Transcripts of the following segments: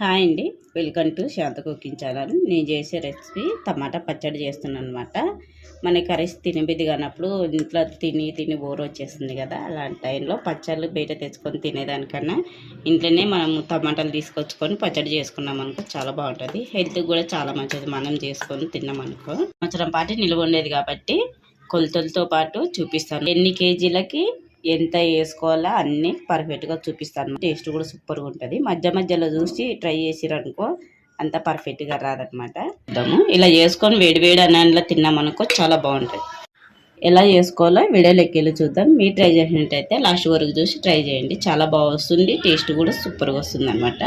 Hi అండి. Welcome to Shanta cooking channel. నేను చేసే రెసిపీ టమాటా పచ్చడి చేస్తున్నాను అనమాట మన కర్రీస్ తినబిది కానప్పుడు ఇంట్లో తిని తిని బోర్ వచ్చేస్తుంది కదా. అలాంటి టైంలో పచ్చళ్ళు బయట తెచ్చుకొని తినేదానికన్నా ఇంట్లోనే మనం టమాటాలు తీసుకొచ్చుకొని పచ్చడి చేసుకున్నాం అనుకో చాలా బాగుంటుంది. హెల్త్కి కూడా చాలా మంచిది. మనం చేసుకొని తిన్నాం అనుకో. సంవత్సరం పాటు నిల్వ ఉండేది కాబట్టి కొలతలతో పాటు చూపిస్తాను. ఎన్ని కేజీలకి ఎంత వేసుకోవాలో అన్నీ పర్ఫెక్ట్గా చూపిస్తాను. టేస్ట్ కూడా సూపర్గా ఉంటుంది. మధ్య మధ్యలో చూసి ట్రై చేసిరనుకో అంత పర్ఫెక్ట్గా రాదనమాట. ఇలా చేసుకొని వేడి వేడి అన్నంలో తిన్నామనుకో చాలా బాగుంటుంది. ఎలా చేసుకోవాలో వీడియోలోకి వెళ్ళి చూద్దాం. మీరు ట్రై చేసినట్టయితే లాస్ట్ వరకు చూసి ట్రై చేయండి. చాలా బాగా వస్తుంది. టేస్ట్ కూడా సూపర్గా వస్తుంది అనమాట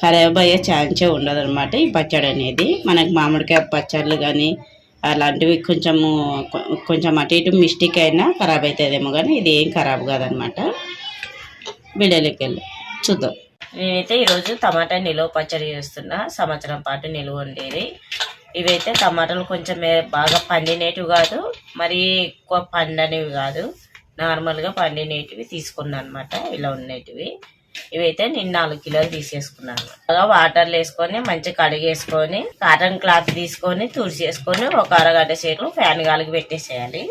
ఖరాబ్ అయ్యే ఛాన్సే ఉండదు అనమాట ఈ పచ్చడి అనేది మనకు మామిడికాయ పచ్చళ్ళు కానీ అలాంటివి కొంచెము కొంచెం అటు ఇటు మిస్టేక్ అయినా ఖరాబ్ అవుతుందేమో కానీ ఇది ఏం ఖరాబ్ కాదనమాట. వీడియోలోకి వెళ్ళి చూద్దాం. నేనైతే ఈరోజు టమాటా నిలువ పచ్చడి చేస్తున్నా. సంవత్సరం పాటు నిలువ ఉండేది. ఇవైతే టమాటాలు కొంచెం బాగా పండినేటివి కాదు మరి ఎక్కువ పండనివి కాదు. నార్మల్గా పండినేటివి తీసుకున్నాను అనమాట ఇలా ఉండేటివి. ఇవైతే నేను నాలుగు కిలోలు తీసేసుకున్నాను. బాగా వాటర్లు వేసుకొని మంచి కడిగేసుకొని కాటన్ క్లాత్ తీసుకొని తుడిచేసుకొని ఒక అరగంట సేపు ఫ్యాన్ గాలికి పెట్టేసేయాలి.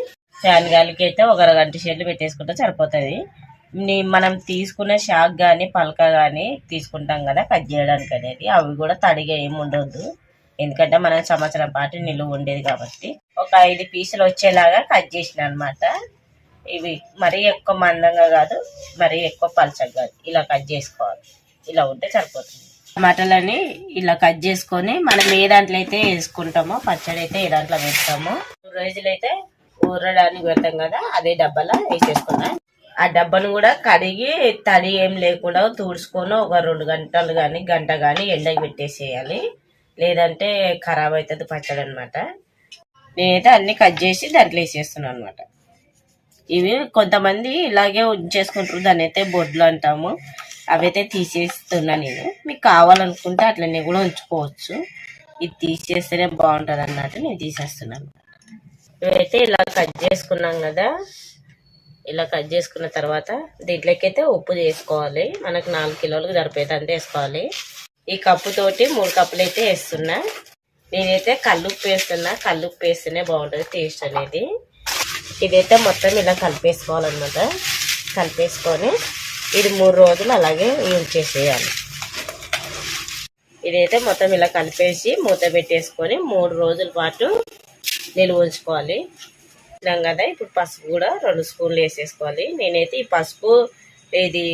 ఫ్యాన్ గాలికి అయితే ఒక అరగంట సేపు పెట్టేసుకుంటే సరిపోతుంది. మనం తీసుకునే షాక్ కానీ పలక కానీ తీసుకుంటాం కదా కట్ చేయడానికి అనేది అవి కూడా తడిగా ఏమి ఉండొద్దు. ఎందుకంటే మనం సంవత్సరం పాటు నిలువ ఉండేది కాబట్టి. ఒక ఐదు పీసులు వచ్చేలాగా కట్ చేసిన అనమాట ఇవి మరీ ఎక్కువ మందంగా కాదు మరీ ఎక్కువ పలచగా కాదు. ఇలా కట్ చేసుకోవాలి. ఇలా ఉంటే సరిపోతుంది. టమాటాలని ఇలా కట్ చేసుకొని మనం ఏ దాంట్లో అయితే వేసుకుంటామో పచ్చడి అయితే ఏ దాంట్లో వేస్తామో రోజులు అయితే ఊరడానికి పెడతాం కదా అదే డబ్బాలో వేసేసుకున్నా ఆ డబ్బాను కూడా కడిగి తడి ఏం లేకుండా తుడుచుకొని ఒక రెండు గంటలు కానీ గంట కానీ ఎండకి పెట్టేసేయాలి. లేదంటే ఖరాబ్ అవుతుంది పచ్చడి అనమాట నేనైతే అన్ని కట్ చేసి దాంట్లో వేసేస్తున్నాను అనమాట ఇవి కొంతమంది ఇలాగే ఉంచేసుకుంటారు. దాన్ని అయితే బొడ్లు అంటాము. అవైతే తీసేస్తున్నా నేను. మీకు కావాలనుకుంటే అట్లనే కూడా ఉంచుకోవచ్చు. ఇది తీసేస్తేనే బాగుంటుంది అన్నట్టు నేను తీసేస్తున్నాను ఇవైతే ఇలా కట్ చేసుకున్నాం కదా. ఇలా కట్ చేసుకున్న తర్వాత దీంట్లోకి అయితే ఉప్పు చేసుకోవాలి మనకు నాలుగు కిలోలకు సరిపోయేది వేసుకోవాలి. ఈ కప్పుతోటి మూడు కప్పులు అయితే వేస్తున్నా. నేనైతే కల్లుప్పు వేస్తున్నా. కల్లుప్పు వేస్తేనే బాగుంటుంది టేస్ట్ అనేది. ఇదైతే మొత్తం ఇలా కలిపేసుకోవాలన్నమాట. కలిపేసుకొని ఇది మూడు రోజులు అలాగే ఉంచేసేయాలి. ఇదైతే మొత్తం ఇలా కలిపేసి మూత పెట్టేసుకొని మూడు రోజుల పాటు నిల్వ ఉంచుకోవాలి. తిన్నాం కదా ఇప్పుడు పసుపు కూడా రెండు స్పూన్లు వేసేసుకోవాలి. నేనైతే ఈ పసుపు ఇది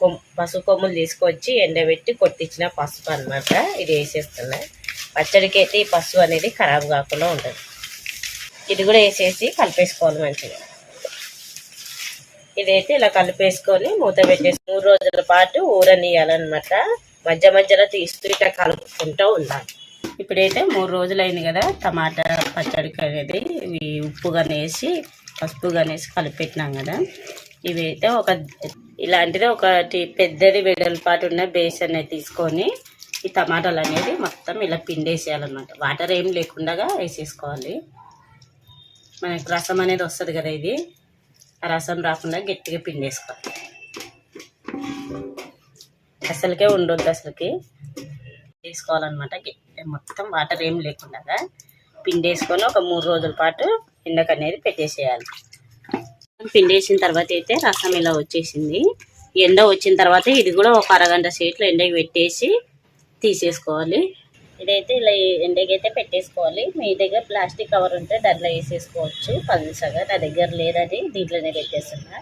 కొమ్ పసుపు కొమ్ములు తీసుకొచ్చి ఎండబెట్టి కొట్టించిన పసుపు అన్నమాట. ఇది వేసేస్తున్నా. పచ్చడికి అయితే ఈ పసుపు అనేది ఖరాబ్ కాకుండా ఉంటుంది. ఇది కూడా వేసేసి కలిపేసుకోవాలి మంచిగా. ఇదైతే ఇలా కలిపేసుకొని మూత పెట్టేసి మూడు రోజుల పాటు ఊరనియాలన్నమాట మధ్య మధ్యలో తీస్తూ ఇట్లా కలుపుకుంటూ ఉండాలి. ఇప్పుడైతే మూడు రోజులు అయింది కదా టమాటా పచ్చడికి అనేది ఉప్పు వేసి పసుపు వేసి కలిపెట్టినాం కదా. ఇవైతే ఒక ఇలాంటిది ఒకటి పెద్దది వెడల్పాటు ఉన్న బేసన్ అనేది తీసుకొని ఈ టమాటాలు అనేది మొత్తం ఇలా పిండేసేయాలన్నమాట. వాటర్ ఏం లేకుండా వేసేసుకోవాలి. మనకి రసం అనేది వస్తుంది కదా ఇది. ఆ రసం రాకుండా గట్టిగా పిండేసుకోవాలి. అసలుకే ఉండొద్దు అసలుకి. వేసుకోవాలన్నమాట మొత్తం వాటర్ ఏం లేకుండా పిండేసుకొని ఒక మూడు రోజుల పాటు ఎండకు అనేది పెట్టేసేయాలి. పిండేసిన తర్వాత అయితే రసం ఇలా వచ్చేసింది. ఎండ వచ్చిన తర్వాత ఇది కూడా ఒక అరగంట సేట్లు ఎండకి పెట్టేసి తీసేసుకోవాలి. ఇదైతే ఇలా ఎండకైతే పెట్టేసుకోవాలి. మీ దగ్గర ప్లాస్టిక్ కవర్ ఉంటే దాంట్లో వేసేసుకోవచ్చు. పలుసగా నా దగ్గర లేదని దీంట్లోనే పెట్టేస్తున్నా.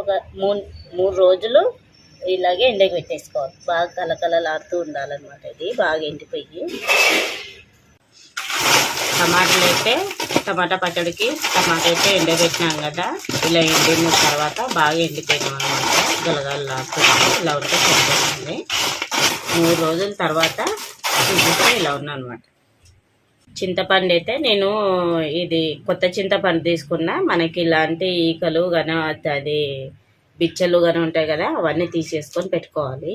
ఒక మూడు మూడు రోజులు ఇలాగే ఎండకి పెట్టేసుకోవాలి. బాగా కలకలలాడుతూ ఉండాలన్నమాట ఇది. బాగా ఎండిపోయి. టమాటాలు అయితే టమాటా పచ్చడికి టమాటా అయితే ఎండబెట్టినాం కదా. ఇలా ఎండిన తర్వాత బాగా ఎండిపోయినాం అనమాట గలగలలాడుతుంది ఇలా ఉంటే సరిపోతుంది. మూడు రోజుల తర్వాత చూపిస్తే ఇలా ఉన్నా అనమాట చింతపండు అయితే నేను ఇది కొత్త చింతపండు తీసుకున్నా. మనకి ఇలాంటి ఈకలు కానీ అది బిచ్చలు కానీ ఉంటాయి కదా అవన్నీ తీసేసుకొని పెట్టుకోవాలి.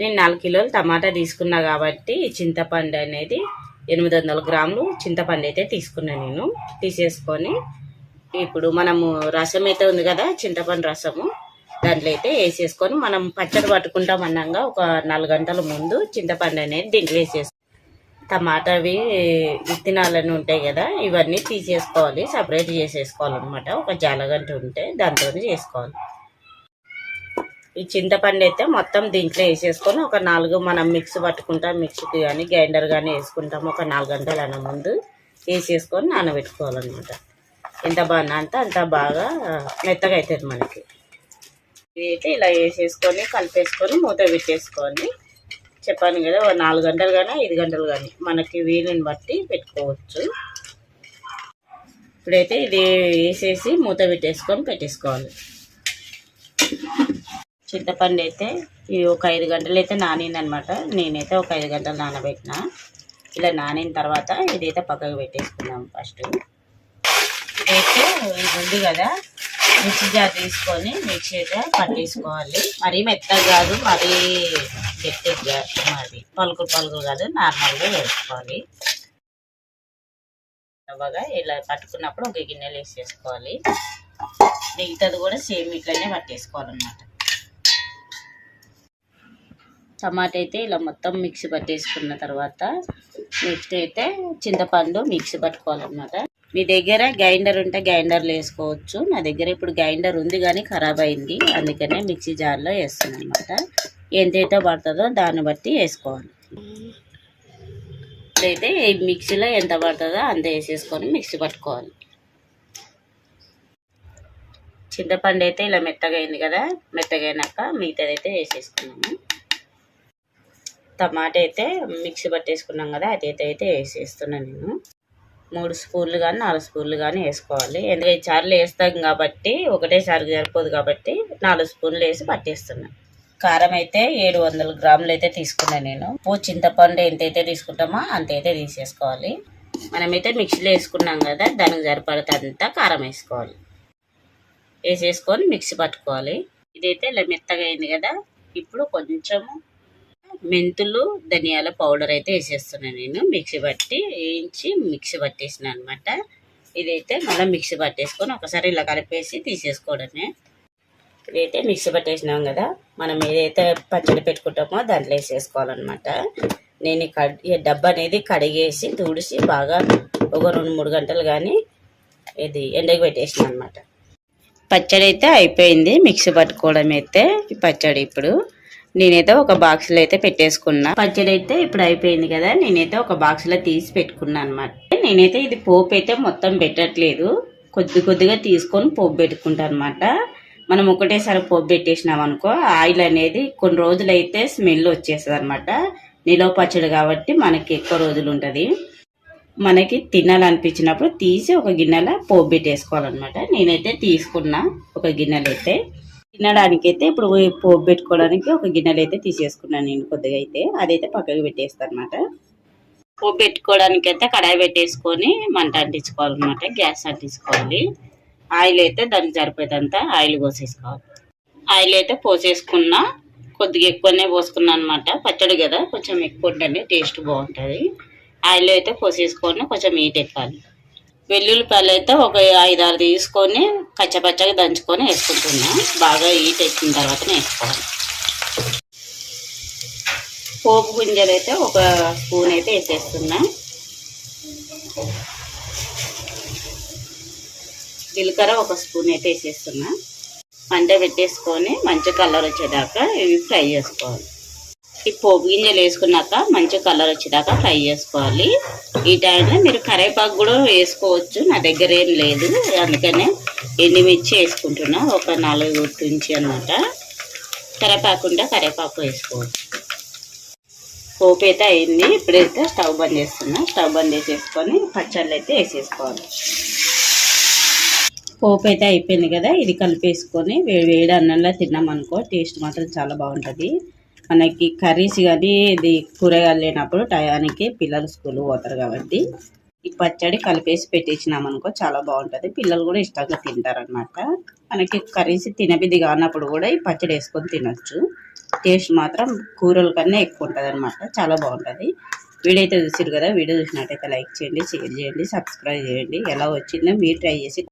నేను నాలుగు కిలోలు టమాటా తీసుకున్నా కాబట్టి చింతపండు అనేది ఎనిమిది వందల గ్రాములు చింతపండు అయితే తీసుకున్నాను నేను. తీసేసుకొని ఇప్పుడు మనము రసం అయితే ఉంది కదా చింతపండు రసము. దాంట్లో అయితే వేసేసుకొని మనం పచ్చడి పట్టుకుంటాం అన్నాగా ఒక నాలుగు గంటల ముందు చింతపండు అనేది దీంట్లో వేసేసి టమాటావి విత్తనాలన్నీ ఉంటాయి కదా ఇవన్నీ తీసేసుకోవాలి సపరేట్ చేసేసుకోవాలన్నమాట. ఒక జాలగంట ఉంటే దాంతో చేసుకోవాలి. ఈ చింతపండు అయితే మొత్తం దీంట్లో వేసేసుకొని ఒక నాలుగు మనం మిక్స్ పట్టుకుంటాం మిక్సీకి కానీ గ్రైండర్ కానీ వేసుకుంటాం ఒక నాలుగు గంటల ముందు వేసేసుకొని నానబెట్టుకోవాలన్నమాట. ఎంత బాగా అంటే అంత బాగా మెత్తగా అవుతుంది మనకి. ఇదైతే ఇలా వేసేసుకొని కలిపేసుకొని మూత పెట్టేసుకొని చెప్పాను కదా నాలుగు గంటలు కానీ ఐదు గంటలు కానీ మనకి వీలుని బట్టి పెట్టుకోవచ్చు. ఇప్పుడైతే ఇది వేసేసి మూత పెట్టేసుకొని పెట్టేసుకోవాలి. చింతపండు అయితే ఇవి ఒక ఐదు గంటలు అయితే నానిందనమాట. నేనైతే ఒక ఐదు గంటలు నానబెట్టిన. ఇలా నానిన తర్వాత ఇదైతే పక్కకు పెట్టేసుకున్నాం ఫస్ట్. ఇదైతే ఇది ఉంది కదా మిక్సీ జార్ తీసుకొని మిక్సీ అయితే పట్టేసుకోవాలి. మరీ మెత్తగా కాదు మరీ గట్టిగా మరి పలుకులు పలుకులు కాదు నార్మల్గా వేసుకోవాలి. బాగా ఇలా పట్టుకున్నప్పుడు ఒక గిన్నెలు వేసేసుకోవాలి. మిగతాది కూడా సేమ్ ఇట్లనే పట్టేసుకోవాలన్నమాట. టమాటా అయితే ఇలా మొత్తం మిక్సీ పట్టేసుకున్న తర్వాత నెక్స్ట్ అయితే చింతపండు మిక్సీ పట్టుకోవాలన్నమాట. మీ దగ్గర గ్రైండర్ ఉంటే గ్రైండర్లో వేసుకోవచ్చు. నా దగ్గర ఇప్పుడు గ్రైండర్ ఉంది కానీ ఖరాబ్ అయింది. అందుకనే మిక్సీ జార్లో వేస్తున్నాను అనమాట ఎంతైతే పడుతుందో దాన్ని బట్టి వేసుకోవాలి. ఇప్పుడైతే ఈ మిక్సీలో ఎంత పడుతుందో అంత వేసేసుకొని మిక్సీ పట్టుకోవాలి. చింతపండు అయితే ఇలా మెత్తగా అయింది కదా మెత్తగా అయినాక మిగతాదైతే వేసేసుకున్నాము. టమాటా అయితే మిక్సీ పట్టేసుకున్నాం కదా అదైతే అయితే వేసేస్తున్నాను నేను. మూడు స్పూన్లు కానీ నాలుగు స్పూన్లు కానీ వేసుకోవాలి. ఎందుకంటే చార్లు వేస్తాం కాబట్టి ఒకటేసారి సరిపోదు కాబట్టి నాలుగు స్పూన్లు వేసి పట్టేస్తున్నాను కారం అయితే ఏడు వందల గ్రాములు అయితే తీసుకున్నాను నేను. పూ చింతపండు ఎంతైతే తీసుకుంటామో అంతైతే తీసేసుకోవాలి. మనమైతే మిక్సీలో వేసుకున్నాం కదా దానికి సరిపడతంతా కారం వేసుకోవాలి. వేసేసుకొని మిక్సీ పట్టుకోవాలి. ఇదైతే ఇలా మెత్తగా అయింది కదా ఇప్పుడు కొంచెము మెంతులు ధనియాల పౌడర్ అయితే వేసేస్తున్నాను నేను. మిక్సీ పట్టి వేయించి మిక్సీ పట్టేసిన అనమాట ఇదైతే మళ్ళీ మిక్సీ పట్టేసుకొని ఒకసారి ఇలా కలిపేసి తీసేసుకోవడమే. ఇదైతే మిక్సీ పట్టేసినాం కదా. మనం ఏదైతే పచ్చడి పెట్టుకుంటామో దాంట్లో వేసేసుకోవాలన్నమాట. నేను ఈ కడ్ ఈ డబ్బా అనేది కడిగేసి తుడిసి బాగా ఒక రెండు మూడు గంటలు కానీ ఇది ఎండకి పెట్టేసిన అనమాట పచ్చడి అయితే అయిపోయింది. మిక్సీ పట్టుకోవడం అయితే పచ్చడి ఇప్పుడు. నేనైతే ఒక బాక్స్లో అయితే పెట్టేసుకున్నా. పచ్చడి అయితే ఇప్పుడు అయిపోయింది కదా నేనైతే ఒక బాక్స్లో తీసి పెట్టుకున్నా అనమాట నేనైతే ఇది పోపు అయితే మొత్తం పెట్టట్లేదు. కొద్ది కొద్దిగా తీసుకొని పోపు పెట్టుకుంటా అనమాట మనం ఒకటేసారి పోపు పెట్టేసినాం అనుకో ఆయిల్ అనేది కొన్ని రోజులు అయితే స్మెల్ వచ్చేస్తుంది అనమాట నిలవ పచ్చడి కాబట్టి మనకి ఎక్కువ రోజులు ఉంటుంది. మనకి తినాలనిపించినప్పుడు తీసి ఒక గిన్నెలో పోపు పెట్టేసుకోవాలన్నమాట. నేనైతే తీసుకున్నా ఒక గిన్నెలు అయితే తినడానికైతే ఇప్పుడు పోపు పెట్టుకోవడానికి ఒక గిన్నెలు అయితే తీసేసుకున్నాను నేను కొద్దిగా అయితే. అదైతే పక్కకు పెట్టేస్తాను అనమాట పోపు పెట్టుకోవడానికి అయితే కడాయి పెట్టేసుకొని మంట అంటించుకోవాలన్నమాట. గ్యాస్ అంటించుకోవాలి. ఆయిల్ అయితే దానికి సరిపోయేదంతా ఆయిల్ పోసేసుకోవాలి. ఆయిల్ అయితే పోసేసుకున్నా కొద్దిగా ఎక్కువనే పోసుకున్నాను అనమాట పచ్చడి కదా కొంచెం ఎక్కువ ఉంటేనే టేస్ట్ బాగుంటుంది. ఆయిల్ అయితే పోసేసుకొని కొంచెం హీట్ ఎక్కాలి. వెల్లుల్లిపాయలు అయితే ఒక ఐదు ఆరు తీసుకొని కచ్చపచ్చగా దంచుకొని వేసుకుంటున్నా. బాగా హీట్ ఎక్కిన తర్వాత వేసుకోవాలి. పోపు గుంజలు అయితే ఒక స్పూన్ అయితే వేసేస్తున్నా. జీలకర్ర ఒక స్పూన్ అయితే వేసేస్తున్నా. మంట పెట్టేసుకొని మంచి కలర్ వచ్చేదాకా ఇవి ఫ్రై చేసుకోవాలి. ఈ పోపు గింజలు వేసుకున్నాక మంచి కలర్ వచ్చేదాకా ఫ్రై చేసుకోవాలి. ఈ టైంలో మీరు కరేపాకు కూడా వేసుకోవచ్చు. నా దగ్గర ఏం లేదు. అందుకనే ఎండుమిర్చి వేసుకుంటున్నా. ఒక నాలుగు తుంచి అనమాట కరేపాకు ఉంటే కరేపాకు వేసుకోవచ్చు. పోపు అయితే అయింది. ఇప్పుడైతే స్టవ్ బంద్ చేస్తున్నా. స్టవ్ బంద్ చేసేసుకొని పచ్చళ్ళు అయితే వేసేసుకోవాలి. పోపు అయితే అయిపోయింది కదా. ఇది కలిపేసుకొని వేడి వేడి అన్నంలో తిన్నామనుకో టేస్ట్ మాత్రం చాలా బాగుంటుంది. మనకి కర్రీస్ కానీ ఇది కూరగాయలు లేనప్పుడు టయానికి పిల్లలు స్కూల్ పోతారు కాబట్టి ఈ పచ్చడి కలిపేసి పెట్టేసినామనుకో చాలా బాగుంటుంది. పిల్లలు కూడా ఇష్టంగా తింటారనమాట మనకి కర్రీస్ తినబిది కానప్పుడు కూడా ఈ పచ్చడి వేసుకొని తినొచ్చు. టేస్ట్ మాత్రం కూరల కన్నా ఎక్కువ ఉంటుంది అనమాట చాలా బాగుంటుంది. వీడియో అయితే చూసారు కదా? వీడియో చూసినట్టయితే లైక్ చేయండి షేర్ చేయండి సబ్స్క్రైబ్ చేయండి. ఎలా వచ్చిందో మీరు ట్రై చేసి